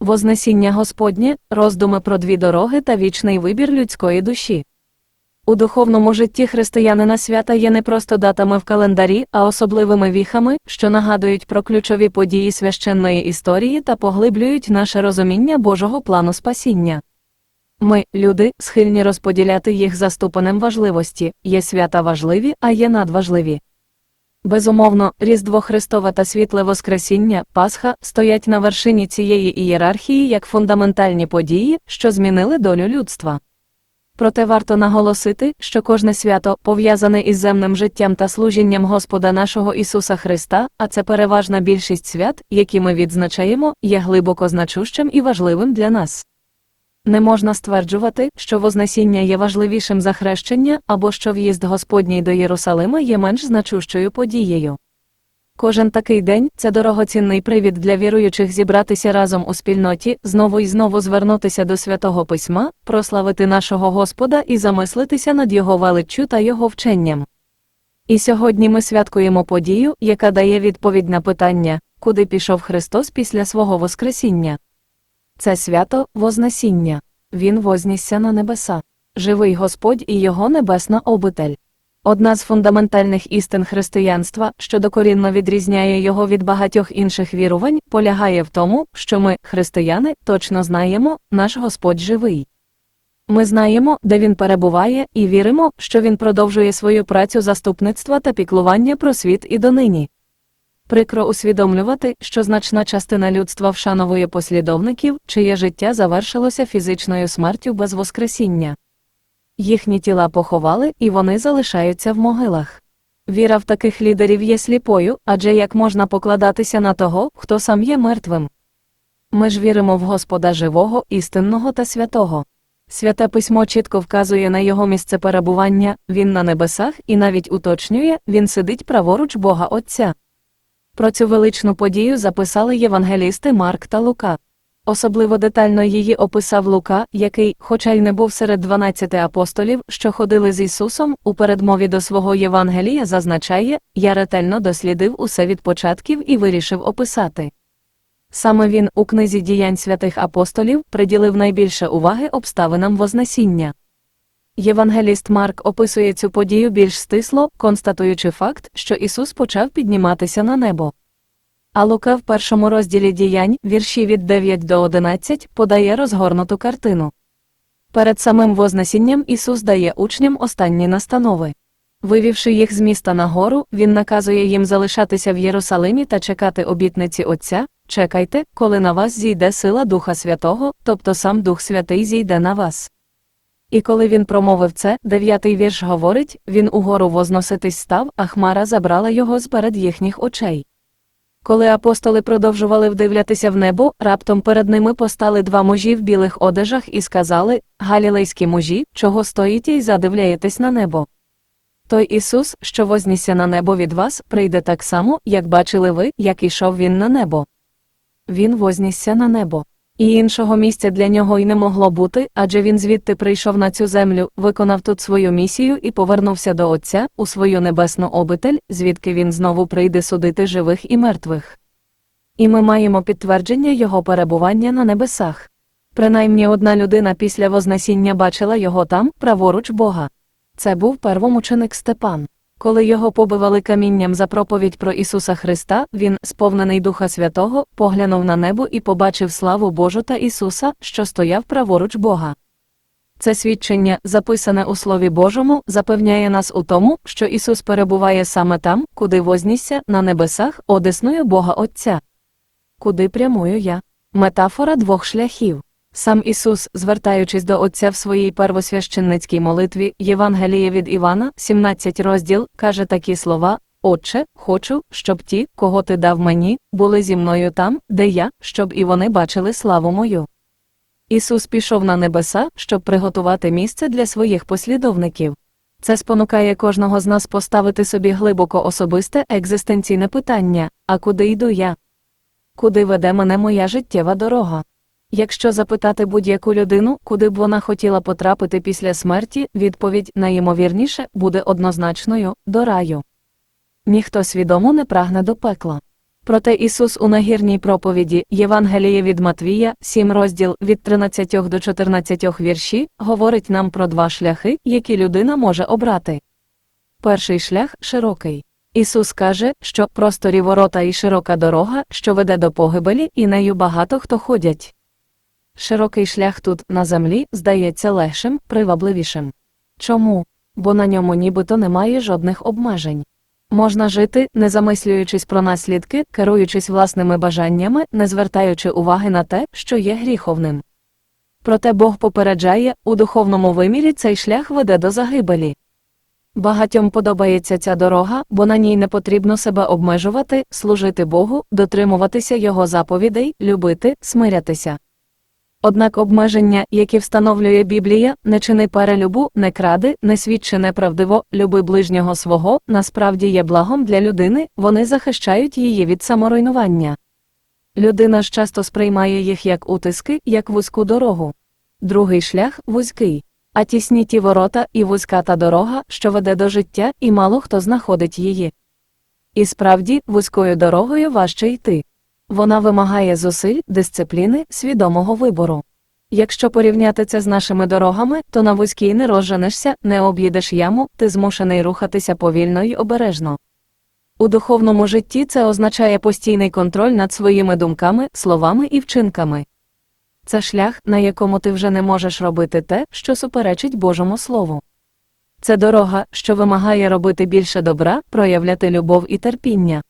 Вознесіння Господнє, роздуми про дві дороги та вічний вибір людської душі. У духовному житті християнина свята є не просто датами в календарі, а особливими віхами, що нагадують про ключові події священної історії та поглиблюють наше розуміння Божого плану спасіння. Ми, люди, схильні розподіляти їх за ступенем важливості, є свята важливі, а є надважливі. Безумовно, Різдво Христове та світле Воскресіння, Пасха стоять на вершині цієї ієрархії як фундаментальні події, що змінили долю людства. Проте варто наголосити, що кожне свято, пов'язане із земним життям та служінням Господа нашого Ісуса Христа, а це переважна більшість свят, які ми відзначаємо, є глибоко значущим і важливим для нас. Не можна стверджувати, що Вознесіння є важливішим за хрещення або що в'їзд Господній до Єрусалима є менш значущою подією. Кожен такий день це дорогоцінний привід для віруючих зібратися разом у спільноті, знову і знову звернутися до святого письма, прославити нашого Господа і замислитися над його величчю та його вченням. І сьогодні ми святкуємо подію, яка дає відповідь на питання, куди пішов Христос після свого Воскресіння. Це свято Вознесіння. Він вознісся на небеса. Живий Господь і його небесна обитель. Одна з фундаментальних істин християнства, що докорінно відрізняє його від багатьох інших вірувань, полягає в тому, що ми, християни, точно знаємо, наш Господь живий. Ми знаємо, де він перебуває, і віримо, що він продовжує свою працю заступництва та піклування про світ і донині. Прикро усвідомлювати, що значна частина людства вшановує послідовників, чиє життя завершилося фізичною смертю без воскресіння. Їхні тіла поховали, і вони залишаються в могилах. Віра в таких лідерів є сліпою, адже як можна покладатися на того, хто сам є мертвим. Ми ж віримо в Господа живого, істинного та святого. Святе письмо чітко вказує на його місце перебування, він на небесах і навіть уточнює, він сидить праворуч Бога Отця. Про цю величну подію записали євангелісти Марк та Лука. Особливо детально її описав Лука, який, хоча й не був серед дванадцяти апостолів, що ходили з Ісусом, у передмові до свого Євангелія зазначає Я ретельно дослідив усе від початків і вирішив описати. Саме він у книзі діянь святих апостолів приділив найбільше уваги обставинам Вознесіння. Євангеліст Марк описує цю подію більш стисло, констатуючи факт, що Ісус почав підніматися на небо. А Лука в першому розділі діянь, вірші від 9 до 11, подає розгорнуту картину. Перед самим Вознесінням Ісус дає учням останні настанови. Вивівши їх з міста на гору, Він наказує їм залишатися в Єрусалимі та чекати обітниці Отця, чекайте, коли на вас зійде сила Духа Святого, тобто сам Дух Святий зійде на вас. І коли він промовив це, дев'ятий вірш говорить, він угору возноситись став, а хмара забрала його з перед їхніх очей. Коли апостоли продовжували вдивлятися в небо, раптом перед ними постали два мужі в білих одежах і сказали Галілейські мужі, чого стоїте й задивляєтесь на небо. Той Ісус, що вознісся на небо від вас, прийде так само, як бачили ви, як ішов він на небо. Він вознісся на небо. І іншого місця для нього й не могло бути, адже він звідти прийшов на цю землю, виконав тут свою місію і повернувся до Отця у свою небесну обитель, звідки він знову прийде судити живих і мертвих. І ми маємо підтвердження його перебування на небесах. Принаймні одна людина після Вознесіння бачила його там, праворуч Бога. Це був первомученик Степан. Коли його побивали камінням за проповідь про Ісуса Христа, він, сповнений Духа Святого, поглянув на небо і побачив славу Божу та Ісуса, що стояв праворуч Бога. Це свідчення, записане у Слові Божому, запевняє нас у тому, що Ісус перебуває саме там, куди вознісся, на небесах, одесною Бога Отця. Куди прямую я? Метафора двох шляхів. Сам Ісус, звертаючись до Отця в своїй первосвященницькій молитві, Євангеліє від Івана, 17 розділ, каже такі слова Отче, хочу, щоб ті, кого ти дав мені, були зі мною там, де я, щоб і вони бачили славу мою. Ісус пішов на небеса, щоб приготувати місце для своїх послідовників. Це спонукає кожного з нас поставити собі глибоко особисте екзистенційне питання а куди йду я? Куди веде мене моя життєва дорога? Якщо запитати будь-яку людину, куди б вона хотіла потрапити після смерті, відповідь найімовірніше буде однозначною до раю. Ніхто свідомо не прагне до пекла. Проте Ісус у нагірній проповіді Євангеліє від Матвія, 7 розділ від 13 до 14 вірші, говорить нам про два шляхи, які людина може обрати. Перший шлях широкий. Ісус каже, що просторі ворота і широка дорога, що веде до погибелі, і нею багато хто ходять. Широкий шлях тут, на землі, здається легшим, привабливішим. Чому? Бо на ньому нібито немає жодних обмежень. Можна жити, не замислюючись про наслідки, керуючись власними бажаннями, не звертаючи уваги на те, що є гріховним. Проте Бог попереджає, у духовному вимірі цей шлях веде до загибелі. Багатьом подобається ця дорога, бо на ній не потрібно себе обмежувати, служити Богу, дотримуватися Його заповідей, любити, смирятися. Однак обмеження, які встановлює Біблія, не чини перелюбу, не кради, не свідчи неправдиво, люби ближнього свого, насправді є благом для людини, вони захищають її від саморуйнування. Людина ж часто сприймає їх як утиски, як вузьку дорогу. Другий шлях вузький, а тісні ті ворота і вузька та дорога, що веде до життя, і мало хто знаходить її. І справді, вузькою дорогою важче йти. Вона вимагає зусиль, дисципліни, свідомого вибору. Якщо порівняти це з нашими дорогами, то на вузькій не розженешся, не об'їдеш яму, ти змушений рухатися повільно й обережно. У духовному житті це означає постійний контроль над своїми думками, словами і вчинками. Це шлях, на якому ти вже не можеш робити те, що суперечить Божому Слову. Це дорога, що вимагає робити більше добра, проявляти любов і терпіння.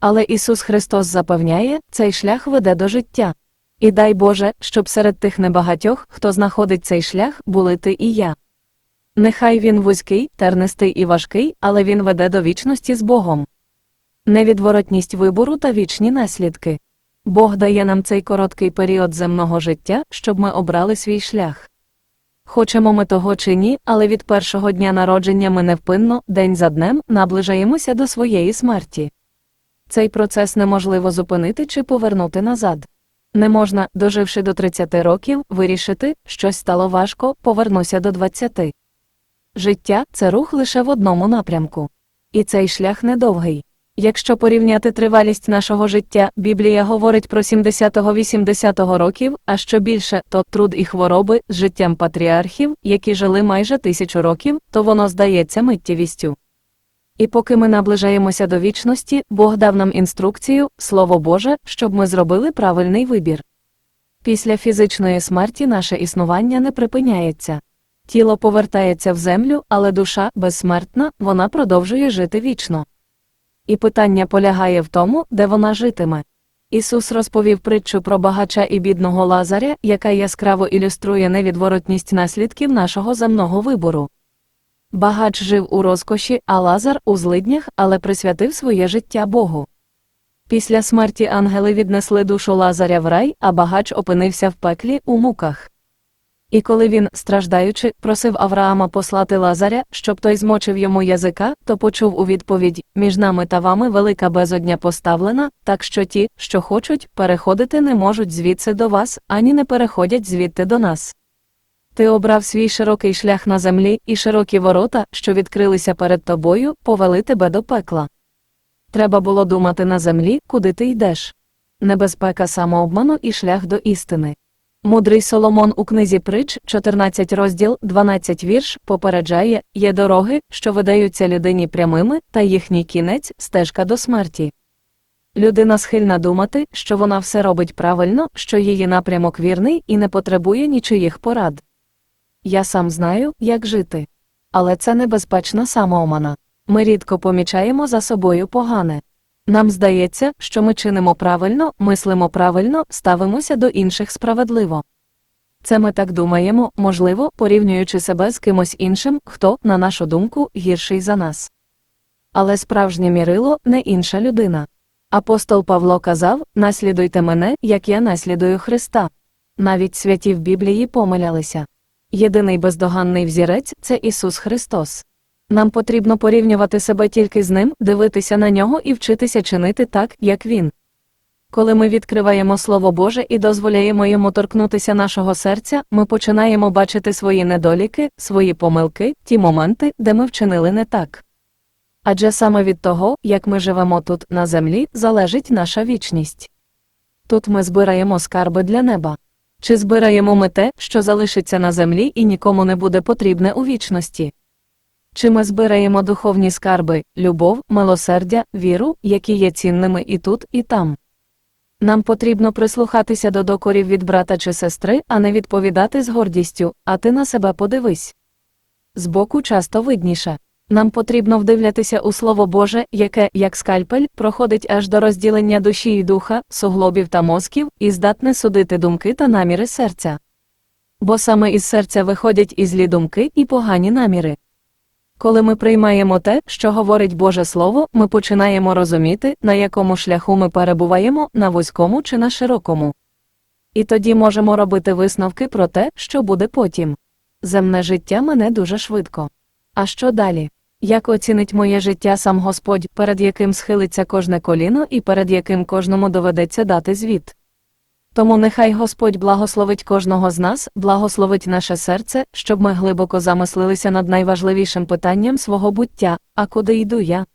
Але Ісус Христос запевняє, цей шлях веде до життя. І дай Боже, щоб серед тих небагатьох, хто знаходить цей шлях, були ти і я. Нехай він вузький, тернистий і важкий, але він веде до вічності з Богом. Невідворотність вибору та вічні наслідки. Бог дає нам цей короткий період земного життя, щоб ми обрали свій шлях. Хочемо ми того чи ні, але від першого дня народження ми невпинно, день за днем, наближаємося до своєї смерті. Цей процес неможливо зупинити чи повернути назад. Не можна, доживши до 30 років, вирішити, щось стало важко, повернуся до 20. Життя це рух лише в одному напрямку. І цей шлях недовгий. Якщо порівняти тривалість нашого життя, Біблія говорить про 70-80 років, а що більше, то труд і хвороби з життям патріархів, які жили майже тисячу років, то воно здається миттєвістю. І поки ми наближаємося до вічності, Бог дав нам інструкцію, Слово Боже, щоб ми зробили правильний вибір. Після фізичної смерті наше існування не припиняється. Тіло повертається в землю, але душа безсмертна, вона продовжує жити вічно. І питання полягає в тому, де вона житиме. Ісус розповів притчу про багача і бідного Лазаря, яка яскраво ілюструє невідворотність наслідків нашого земного вибору. Багач жив у розкоші, а Лазар у злиднях, але присвятив своє життя Богу. Після смерті ангели віднесли душу Лазаря в рай, а багач опинився в пеклі у муках. І коли він, страждаючи, просив Авраама послати Лазаря, щоб той змочив йому язика, то почув у відповідь між нами та вами велика безодня поставлена, так що ті, що хочуть, переходити не можуть звідси до вас, ані не переходять звідти до нас. Ти обрав свій широкий шлях на землі, і широкі ворота, що відкрилися перед тобою, повели тебе до пекла. Треба було думати на землі, куди ти йдеш. Небезпека самообману і шлях до істини. Мудрий Соломон у книзі Притч, 14 розділ, 12 вірш, попереджає є дороги, що видаються людині прямими, та їхній кінець стежка до смерті. Людина схильна думати, що вона все робить правильно, що її напрямок вірний і не потребує нічиїх порад. Я сам знаю, як жити. Але це небезпечна самоомана. Ми рідко помічаємо за собою погане. Нам здається, що ми чинимо правильно, мислимо правильно, ставимося до інших справедливо. Це ми так думаємо, можливо, порівнюючи себе з кимось іншим, хто, на нашу думку, гірший за нас. Але справжнє мірило не інша людина. Апостол Павло казав наслідуйте мене, як я наслідую Христа. Навіть святі в Біблії помилялися. Єдиний бездоганний взірець це Ісус Христос. Нам потрібно порівнювати себе тільки з ним, дивитися на нього і вчитися чинити так, як він. Коли ми відкриваємо Слово Боже і дозволяємо йому торкнутися нашого серця, ми починаємо бачити свої недоліки, свої помилки, ті моменти, де ми вчинили не так. Адже саме від того, як ми живемо тут, на землі, залежить наша вічність. Тут ми збираємо скарби для неба. Чи збираємо ми те, що залишиться на землі і нікому не буде потрібне у вічності? Чи ми збираємо духовні скарби, любов, милосердя, віру, які є цінними і тут, і там? Нам потрібно прислухатися до докорів від брата чи сестри, а не відповідати з гордістю, а ти на себе подивись. Збоку часто видніше. Нам потрібно вдивлятися у Слово Боже, яке, як скальпель, проходить аж до розділення душі і духа, суглобів та мозків, і здатне судити думки та наміри серця. Бо саме із серця виходять і злі думки, і погані наміри. Коли ми приймаємо те, що говорить Боже Слово, ми починаємо розуміти, на якому шляху ми перебуваємо, на вузькому чи на широкому. І тоді можемо робити висновки про те, що буде потім. Земне життя мене дуже швидко. А що далі? Як оцінить моє життя сам Господь, перед яким схилиться кожне коліно і перед яким кожному доведеться дати звіт? Тому нехай Господь благословить кожного з нас, благословить наше серце, щоб ми глибоко замислилися над найважливішим питанням свого буття, а куди йду я?